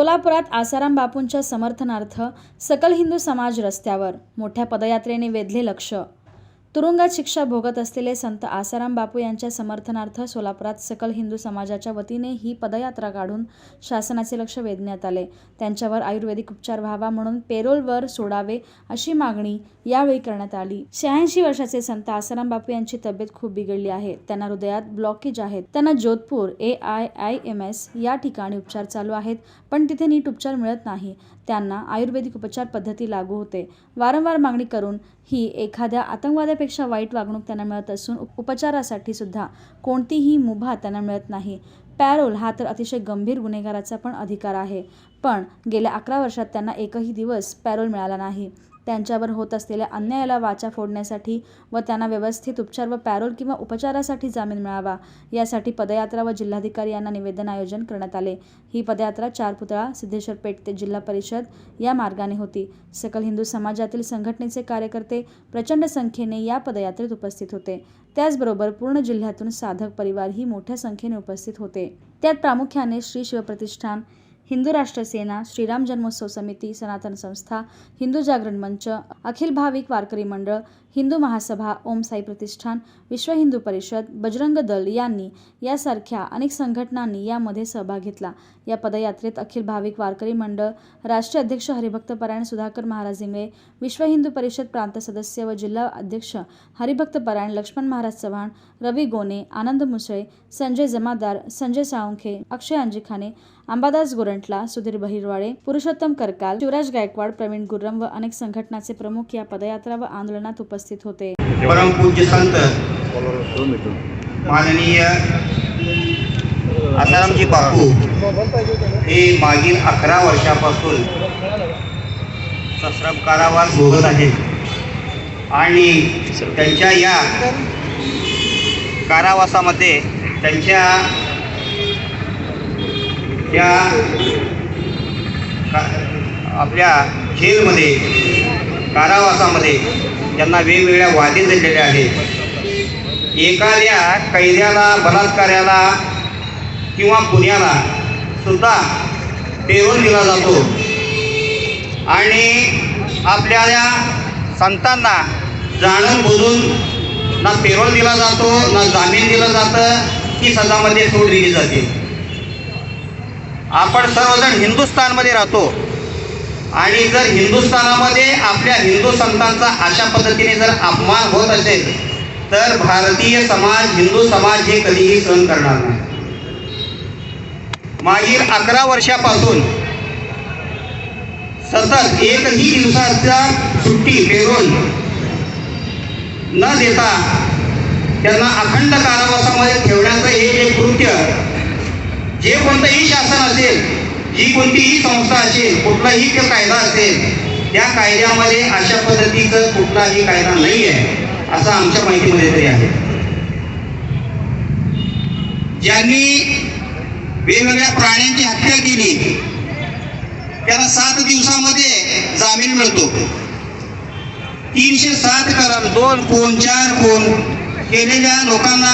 सोलापुरात आसाराम बापूंच्या समर्थनार्थ सकल हिंदू समाज रस्त्यावर मोठ्या पदयात्रेने वेधले लक्ष तुरुंगात शिक्षा भोगत असलेले संत आसाराम बापू यांच्या समर्थनार्थ सोलापुरात सकल हिंदू समाजाच्या वतीने ही पदयात्रा काढून शासनाचे लक्ष वेधण्यात आले. त्यांच्यावर आयुर्वेदिक उपचार व्हावा म्हणून पेरोलवर सोडावे अशी मागणी यावेळी करण्यात आली. शहाऐंशी वर्षाचे संत आसाराम बापू यांची तब्येत खूप बिघडली आहे. त्यांना हृदयात ब्लॉकेज आहेत. त्यांना Jodhpur A I I M S या ठिकाणी उपचार चालू आहेत पण तिथे नीट उपचार मिळत नाही. त्यांना आयुर्वेदिक उपचार पद्धती लागू होते. वारंवार मागणी करून ही एखाद्या आतंकवाद्यापेक्षा वाईट वागणूक त्यांना मिळत असून उपचारासाठी सुद्धा कोणतीही मुभा त्यांना मिळत नाही. पॅरोल हा तर अतिशय गंभीर गुन्हेगाराचा पण अधिकार आहे. पण गेल्या अकरा वर्षात त्यांना एकही दिवस पॅरोल मिळाला नाही. त्यांच्यावर होत असलेल्या अन्यायाला वाचा फोडण्यासाठी व त्यांना व्यवस्थित उपचार व पॅरोल किंवा उपचारासाठी जामीन मिळावा. यासाठी पदयात्रा व जिल्हाधिकारी यांना निवेदन आयोजन करण्यात आले. ही पदयात्रा चार पुतळा सिद्धेश्वर पेठ ते जिल्हा परिषद या मार्गाने होती. सकल हिंदू समाजातील संघटनेचे कार्यकर्ते प्रचंड संख्येने या पदयात्रेत उपस्थित होते. त्याचबरोबर पूर्ण जिल्ह्यातून साधक परिवारही मोठ्या संख्येने उपस्थित होते. त्यात प्रामुख्याने श्री शिवप्रतिष्ठान हिंदू राष्ट्र सेना श्रीराम जन्मोत्सव समिती सनातन संस्था हिंदू जागरण मंच अखिल भाविक वारकरी मंडळ हिंदू महासभा ओम साई प्रतिष्ठान विश्व हिंदू परिषद बजरंग दल यांनी यासारख्या अनेक संघटनांनी यामध्ये सहभाग घेतला. या पदयात्रेत अखिल भाविक वारकरी मंडळ राष्ट्रीय अध्यक्ष हरिभक्त परायण सुधाकर महाराज इंगळे विश्व हिंदू परिषद प्रांत सदस्य व जिल्हा अध्यक्ष हरिभक्त परायण लक्ष्मण महाराज चव्हाण रवी गोने आनंद मुसळे संजय जमादार संजय साळुंखे अक्षय अंजिखाने अंबादास गोरंटला सुधीर बहिरवाडे पुरुषोत्तम करकाल शिवराज गायकवाड प्रवीण गुर्रम व अनेक संघटनाचे प्रमुख या पदयात्रा व आंदोलनात उपस्थित होते. परमपूज्य संत माननीय आसारामजी बापू हे मागील अकरा वर्षापासून सश्रम कारावास भोगत आहेत. आणि त्यांच्या या कारावासामध्ये त्यांच्या त्या का- आपल्या जेलमध्ये कारावासामध्ये त्यांना वेगवेगळ्या वादी दिलेल्या आहेत. एखाद्या कैद्याला बलात्कार्याला किंवा पुण्याला सुद्धा पेरून दिला जातो. आणि आपल्या या संतांना जाणून बुजून ना पेरोल दिला जातो ना जामीन दिलं जातं की सजामध्ये सूट दिली जाते. आपण सर्वजण हिंदुस्थानमध्ये राहतो. आणि जर हिंदुस्थानामध्ये आपल्या हिंदू संतांचा अशा पद्धतीने जर अपमान होत असेल तर भारतीय समाज हिंदू समाज हे कधीही सहन करणार नाही. मागील अकरा वर्षापासून सतत एकही दिवसाच्या सुट्टी पेरोल न देता त्यांना अखंड कारावासामध्ये ठेवण्याचं हे जे कृत्य जे कोणतंही शासन असेल जी कोणतीही संस्था असेल कुठलाही तो कायदा असेल त्या कायद्यामध्ये अशा पद्धतीचं कुठलाही कायदा नाही आहे असं आमच्या माहितीमध्ये तरी आहे. ज्यांनी वेगवेगळ्या प्राण्यांची हत्या केली त्याला सात दिवसामध्ये जामीन मिळतो. तीनशे सात कलम दोन कोण चार कोण केलेल्या लोकांना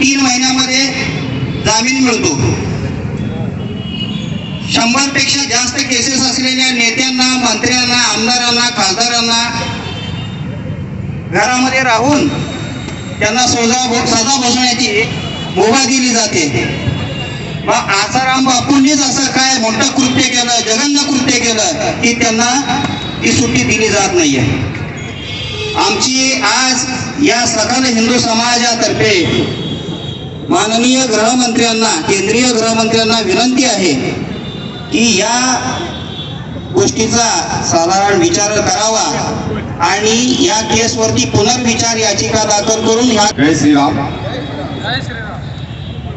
तीन महिन्यामध्ये जामीन मिळतो शंभरपेक्षा जास्त केसेस असलेल्या नेत्यांना मंत्र्यांना आमदारांना खासदारांना घरामध्ये राहून त्यांना सोजा सजा बसवण्याची मुभा दिली जाते. मग आसाराम बापूंनीच असं काय मोठं कृत्य केलं जगन्न कृत्य केलं की त्यांना ती सुट्टी दिली जात नाहीये. आमची आज या सकल हिंदू समाजातर्फे माननीय गृहमंत्र्यांना केंद्रीय गृहमंत्र्यांना विनंती आहे की या गोष्टीचा साधारण विचार करावा आणि या केसवरती पुनर्विचार याचिका दाखल करून ह्या जय श्री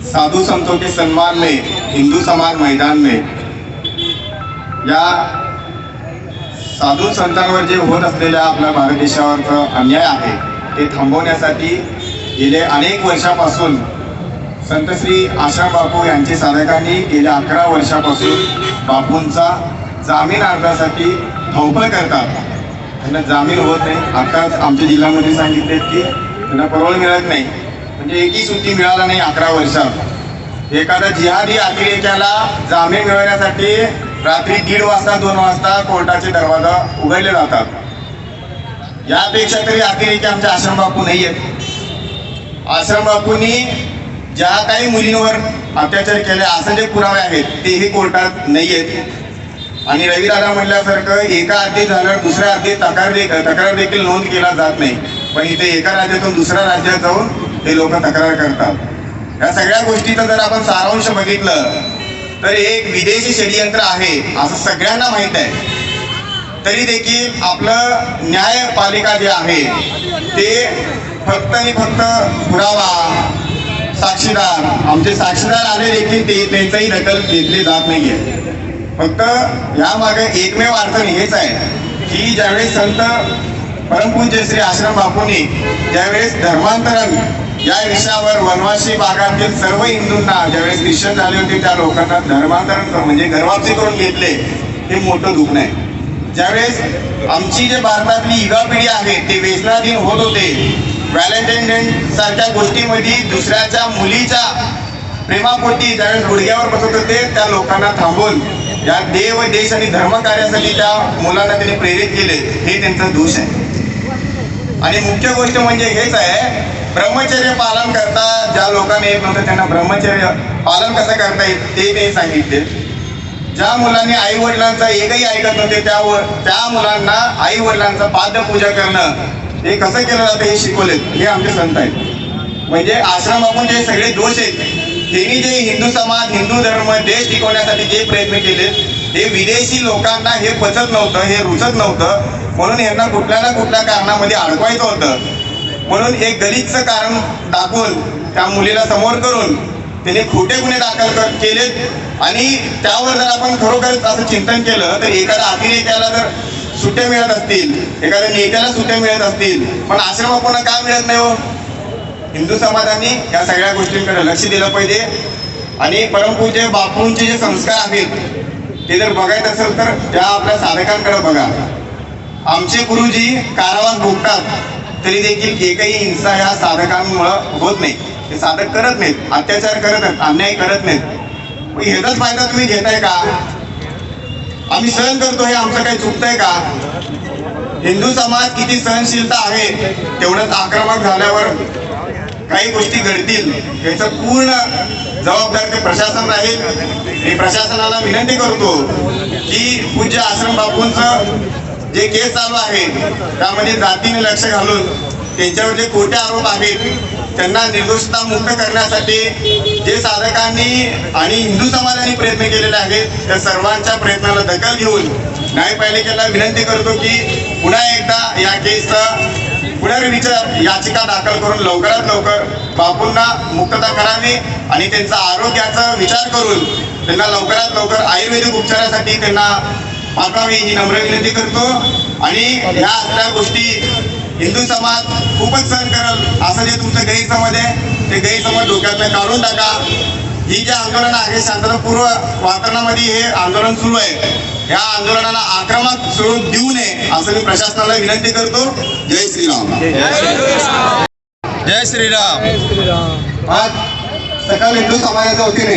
साधू संतों के सम्मान में हिंदू समाज मैदान में या साधू संतांवर जे होत असलेल्या आपल्या भारत देशावरचं अन्याय आहे ते थांबवण्यासाठी गेले अनेक वर्षापासून संत श्री आश्रम बापू यांचे साधकांनी गेल्या अकरा वर्षापासून बापूंचा जामीन अर्जासाठी धावपळ करतात. त्यांना जामीन होत नाही. आताच आमच्या जिल्ह्यामध्ये सांगितले की त्यांना परवड मिळत नाही. म्हणजे एकही सुट्टी मिळाला नाही अकरा वर्षात. एखाद्या जिहादी अतिरेक्याला जामीन मिळवण्यासाठी रात्री दीड वाजता दोन वाजता कोर्टाचे दरवाजा उघडले जातात. यापेक्षा तरी अतिरेकी आमच्या आश्रम बापू नाही आहेत आश्रम बापूंनी ज्या काही मुलींवर अत्याचार केले असं जे पुरावे आहेत तेही कोर्टात नाही आहेत आणि रविदादा म्हटल्यासारखं एका अर्थी झाल्यावर दुसऱ्या अर्थी तक्रार देखील तक्रार देखील नोंद केला जात नाही. पण इथे एका राज्यातून दुसऱ्या राज्यात जाऊन ते लोक तक्रार करतात. या सगळ्या गोष्टीचं जर आपण सारांश बघितलं तर एक विदेशी षडयंत्र आहे असं सगळ्यांना माहीत आहे. तरी देखील आपलं न्यायपालिका जे आहे ते फक्त आणि फक्त पुरावा साक्षीदार. आमचे साक्षीदार आले देखील ते त्यांचाही दखल घेतली जात नाहीये. फक्त यामागे एकमेव अडचण हेच आहे की ज्यावेळेस संत परमपूज्य श्री आश्रम बापूंनी ज्यावेळेस धर्मांतरण या विषयावर वनवासी भागातील सर्व हिंदूंना ज्यावेळेस ख्रिश्चन झाले होते त्या लोकांना धर्मांतरण करून म्हणजे घरवापसी करून घेतले हे मोठं दुःख नाही. ज्यावेळेस आमची जे भारतातली युवा पिढी आहे ते व्यसनाधीन होत होते व्हॅलेंटाईन डे सारख्या गोष्टीमध्ये दुसऱ्याच्या मुलीच्या प्रेमापोटी ज्यावेळेस गुडघ्यावर बसत होते त्या लोकांना थांबून या देव देश आणि धर्मकार्यासाठी त्या मुलांना त्यांनी प्रेरित केले हे त्यांचा दोष आहे. आणि मुख्य गोष्ट म्हणजे हेच आहे ब्रह्मचर्य पालन करता ज्या लोकांनी येत नव्हतं त्यांना ब्रह्मचर्य पालन कसं करता येईल ते ते सांगितले. ज्या मुलांनी आई वडिलांचा एकही ऐकत नव्हते त्या त्या मुलांना आई वडिलांचा पादपूजा करणं हे कसं केलं जातं हे शिकवलेत हे आमचे संत आहेत. म्हणजे आश्रम आपण जे सगळे दोष आहेत त्यांनी जे हिंदू समाज हिंदू धर्म देश टिकवण्यासाठी जे प्रयत्न केले हे विदेशी लोकांना हे पचत नव्हतं हे रुचत नव्हतं. म्हणून यांना कुठल्या ना कुठल्या कारणामध्ये अडकवायचं होतं. म्हणून एक गलितचं कारण दाखवून त्या मुलीला समोर करून त्याने खोटे गुन्हे दाखल केलेत. आणि त्यावर जर आपण खरोखरच असं चिंतन केलं तर एखादा अतिरेक्याला जर सुट्ट्या मिळत असतील. एखाद्या नेत्याला सुट्ट्या मिळत असतील. पण आश्रम आपण का मिळत नाही हो? हिंदू समाजाने या सगळ्या गोष्टींकडे लक्ष दिलं पाहिजे. आणि परमपूज्य बापूंचे जे संस्कार आहेत ते जर बघायचं असेल तर त्या आपल्या साधकांकडे बघा. आमचे गुरुजी कारावास भोगतात तरी देखील एकही हिंसा या साधकांमुळं होत नाही. ते साधक करत नाहीत अत्याचार करत नाहीत अन्याय करत नाहीत. मग ह्याचाच फायदा तुम्ही घेताय का? आम्ही सहन करतो हे आमचं काही चुकतंय का? हिंदू समाज किती सहनशीलता आहे तेवढंच आक्रमक झाल्यावर काही गोष्टी घडतील. याचं पूर्ण जबाबदार ते प्रशासन राहील. मी प्रशासनाला विनंती करतो की पूज्य आश्रम बापूंचं जे केस चालू आहे त्यामध्ये जातीने लक्ष घालून त्यांच्यावर जे खोटे आरोप आहेत त्यांना निर्दोषता मुक्त करण्यासाठी जे साधकांनी आणि हिंदू समाजाने प्रयत्न केलेले आहेत त्या सर्वांच्या प्रयत्नाला दखल घेऊन न्यायपालिकेला विनंती करतो की पुन्हा एकदा या केसचा पुनर्विचार याचिका दाखल करून लवकरात लवकर बापूंना मुक्तता करावी आणि त्यांचा आरोग्याचा विचार करून त्यांना लवकरात लवकर आयुर्वेदिक उपचारासाठी त्यांना पाठवावी ही नम्र विनंती करतो. आणि ह्या सगळ्या गोष्टी हिंदू समाज खूपच सहन करल. असं जे तुमचं गैरसमज आहे ते गैरसमज डोक्यातनं काढून टाका. ही जे आंदोलन आहे शांततापूर्व वातावरणामध्ये हे आंदोलन सुरू आहे. या आंदोलनाला आक्रमक स्वरूप देऊ नये असं मी प्रशासनाला विनंती करतो. जय श्रीराम. जय श्रीराम. आज सकाळ हिंदू समाजाच्या वतीने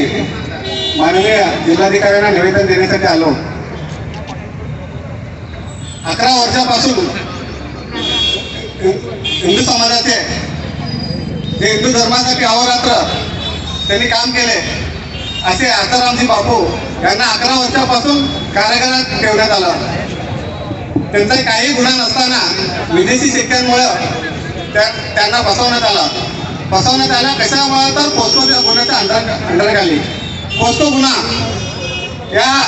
माननीय जिल्हाधिकाऱ्यांना निवेदन देण्यासाठी आलो. अकरा वर्षापासून हिंदू समाजाचे जे हिंदू धर्मासाठी अहोरात्र त्यांनी काम केले असे आसारामजी बापू यांना अकरा वर्षापासून कारागृहात ठेवण्यात आलं. त्यांचा काही गुन्हा नसताना विदेशी शिक्षणामुळं त्या त्यांना बसवण्यात आला. बसवण्यात आला कशामुळे? तर पोस्को गुन्ह्याच्या अंडर अंडरखाली पोस्को गुन्हा. या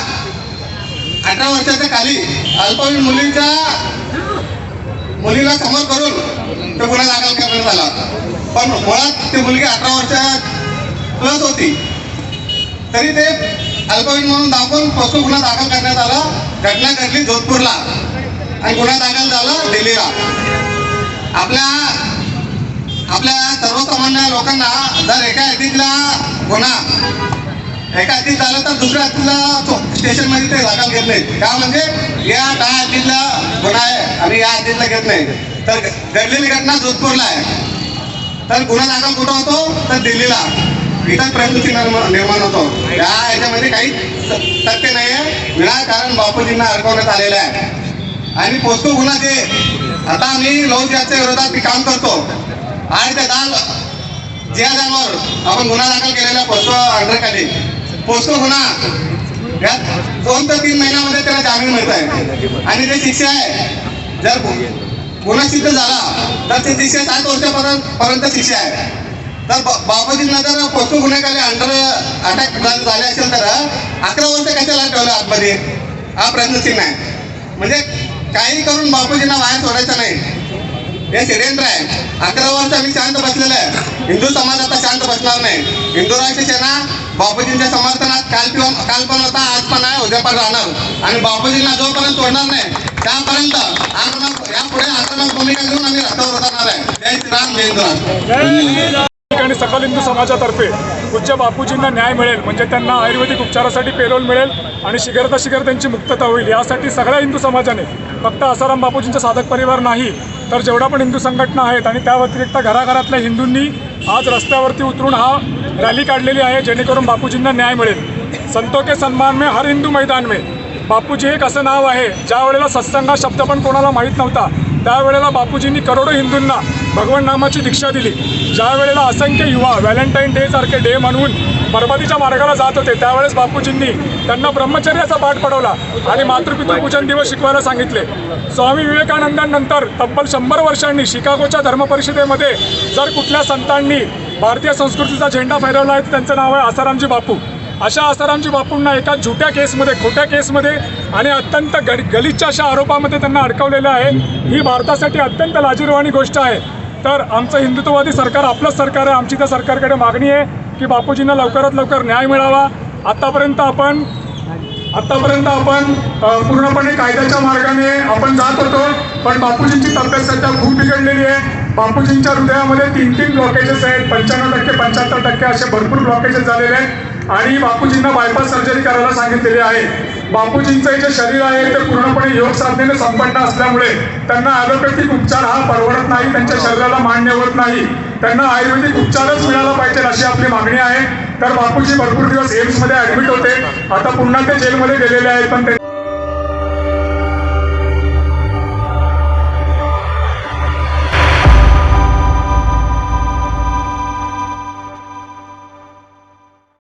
अठरा वर्षाच्या खाली अल्पवयीन मुलींच्या मुलीला समोर करून तो गुन्हा दाखल करण्यात आला पण मुळात ती मुलगी अठरा वर्षा प्लस होती. तरी ते अल्पवयीन म्हणून दाखवून पोस्को गुन्हा दाखल करण्यात आला. घटना घडली जोधपूरला. आणि गुन्हा दाखल झाला दिल्लीला. आपल्या आपल्या सर्वसामान्य लोकांना जर एका यादीतला गुन्हा एका हद्दीत झाला तर दुसऱ्या हद्दीतला स्टेशनमध्ये ते दाखल घेत नाहीत. का म्हणजे या दहा हद्दीतला गुन्हा आहे आणि या हद्दीतला घेत नाही तर घडलेली घटना जोधपूरला आहे. तर गुन्हा दाखल कुठं होतो? तर दिल्लीला. इथं प्रकृती निर्माण निर्माण होतो. या याच्यामध्ये काही सत्य नाही आहे विनाकारण बापूजींना अडकवण्यात आलेलं आहे. आणि पोस्को गुन्हा जे आता आम्ही लौजाच्या विरोधात मी काम करतो. आणि त्या दाल जिहादांवर आपण गुन्हा दाखल केलेला पोस्को अंडरखाली पोस्को होणार. यात दोन ते तीन महिन्यामध्ये त्याला जामीन मिळत आहे. आणि ते शिक्षा आहे जर गुन्हा सिद्ध झाला तर ते शिक्षा सात वर्षापर्यंत पर्यंत शिक्षा आहे. तर बा- बाबाजींना जर पोस्को गुन्हेखाली अंडर अटॅक झाले असेल तर अकरा वर्ष कशाला ठेवलं आतमध्ये? हा प्रश्नचिन्ह आहे. म्हणजे काही करून बापूजींना बाहेर सोडायचं नाही. हे षडयंत्र आहे. अकरा वर्ष आम्ही शांत बसलेलं आहे. हिंदू समाज आता शांत बसणार नाही. हिंदू राष्ट्र सेना बापूजींच्या समर्थनात काल किंवा काल पण होता आज पण आहे उद्या पण राहणार. आणि बापूजींना जोपर्यंत सोडणार नाही त्यापर्यंत आक्रमक यापुढे आक्रमक भूमिका घेऊन आम्ही रस्त्यावर उतरणार आहे. जय श्रीराम जय आणि सकल हिंदू. समाजातर्फे पूज्य बापूजींना न्याय मिळेल. म्हणजे त्यांना आयुर्वेदिक उपचारासाठी पेरोल मिळेल आणि शिगरता शिगर त्यांची मुक्तता होईल. यासाठी सगळ्या हिंदू समाजाने फक्त आसाराम बापूजींचा साधक परिवार नाही तर जेवढ्या पण हिंदू संघटना आहेत आणि त्या व्यतिरिक्त घराघरातल्या हिंदूंनी आज रस्त्यावरती उतरून हा रॅली काढलेली आहे जेणेकरून बापूजींना न्याय मिळेल. संतो के सन्मान में हर हिंदू मैदान में. बापूजी एक असं नाव आहे ज्या वेळेला सत्संगा शब्द पण कोणाला माहीत नव्हता त्यावेळेला बापूजींनी करोडो हिंदूंना भगवान नामाची दीक्षा दिली. ज्या वेळेला असंख्य युवा व्हॅलेंटाईन डे सारखे डे म्हणून बरबादीच्या मार्गाला जात होते. त्यावेळेस बापूजींनी त्यांना ब्रह्मचर्याचा पाठ पडवला आणि मातृपितृपूजन दिवस शिकवायला सांगितले. स्वामी विवेकानंदांनंतर तब्बल शंभर वर्षांनी शिकागोच्या धर्मपरिषदेमध्ये जर कुठल्या संतांनी भारतीय संस्कृतीचा झेंडा फैरवला आहे तर त्यांचं नाव आहे आसारामजी बापू. अशा आसारामजी बापूंना एका झुट्या केसमध्ये खोट्या केसमध्ये आणि अत्यंत गल गलिच्छ अशा आरोपामध्ये त्यांना अडकवलेलं आहे. ही भारतासाठी अत्यंत लाजीरवाणी गोष्ट आहे. तर आमचं हिंदुत्ववादी सरकार आपलंच सरकार आहे. आमची त्या सरकारकडे मागणी आहे. की बापूजींना लवकरात लवकर न्याय मिळावा. आत्तापर्यंत आपण आतापर्यंत आपण पूर्णपणे कायद्याच्या मार्गाने आपण जात होतो पण बापूजींची तब्येत सध्या खूप बिघडलेली आहे. बापूजींच्या हृदयामध्ये तीन तीन ब्लॉकेजेस आहेत पंच्याण्णव टक्के पंच्याहत्तर टक्के असे भरपूर ब्लॉकेजेस झालेले आहेत. आणि बापूजींना बायपास सर्जरी करायला सांगितलेली आहे. बापूजींचं जे शरीर आहे ते पूर्णपणे योग साधनेने संपन्न असल्यामुळे त्यांना ॲलोपॅथिक उपचार हा परवडत नाही त्यांच्या शरीराला मान्य होत नाही. त्यांना आयुर्वेदिक उपचारच मिळाला पाहिजे अशी आपली मागणी आहे. तर बापूजी भरपूर दिवस एम्समध्ये ऍडमिट होते. आता पुन्हा ते जेलमध्ये गेलेले आहेत पण ते